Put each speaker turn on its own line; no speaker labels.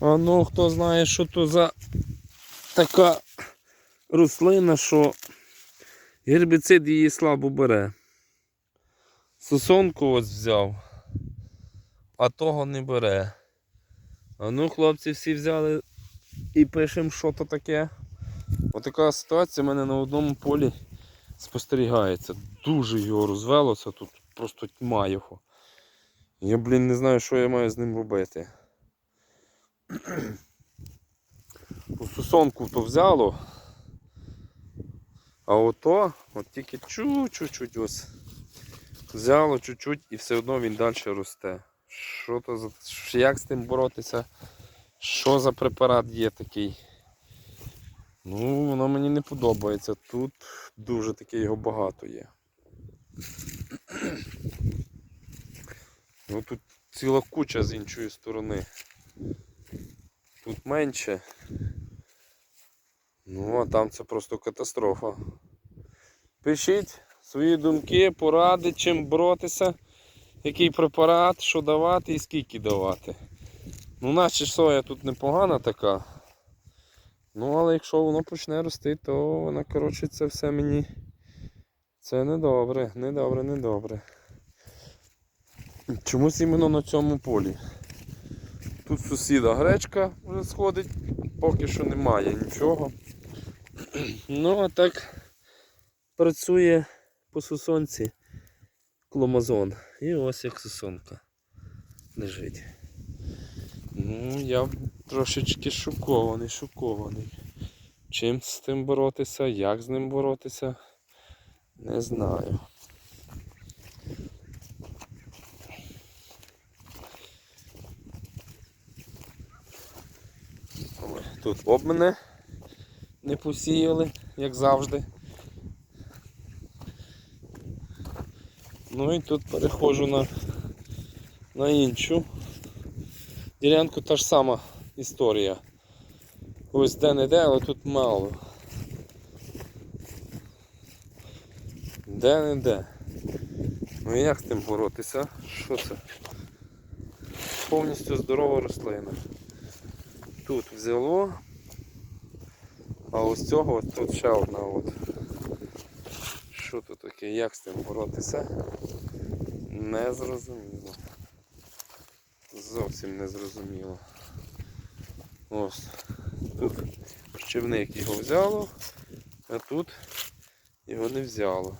А ну хто знає, що то за така рослина, що гербіцид її слабо бере. Сосонку ось взяв, а того не бере. А ну, хлопці всі взяли і пишемо, що то таке. Отака ситуація в мене на одному полі спостерігається. Дуже його розвелося, тут просто тьма його. Я, блін, не знаю, що я маю з ним робити. У сосонку то взяло. А ото, от тільки чуть-чуть ось. Взяло чуть-чуть і все одно він далі росте. Що то за. Як з тим боротися? Що за препарат є такий? Ну, воно мені не подобається. Тут дуже таке його багато є. Ну тут ціла куча з іншої сторони. Тут менше. Ну, а там це просто катастрофа. Пишіть свої думки, поради, чим боротися, який препарат, що давати і скільки давати. Ну, наче соя тут непогана така. Ну, але якщо воно почне рости, то вона, коротше, це все мені. Це недобре, недобре, недобре. Чомусь іменно на цьому полі. Сусіда гречка вже сходить, поки що немає нічого. Ну, а так працює по сосонці кломазон. І ось як сосонка лежить. Ну, я трошечки шокований, шокований. Чим з тим боротися, як з ним боротися, не знаю. Тут обмени не посіяли, як завжди. Ну і тут переходжу на, на іншу. Ділянку та ж сама історія. Ось де-не-де, але тут мало. Де-не-де. Ну і як з тим боротися? Що це? Повністю здорова рослина. Тут взяло, а ось цього от тут ще одна от. Що тут таке? Як з тим боротися? Не зрозуміло. Зовсім не зрозуміло. Ось. Тут щевник його взяло, а тут його не взяло.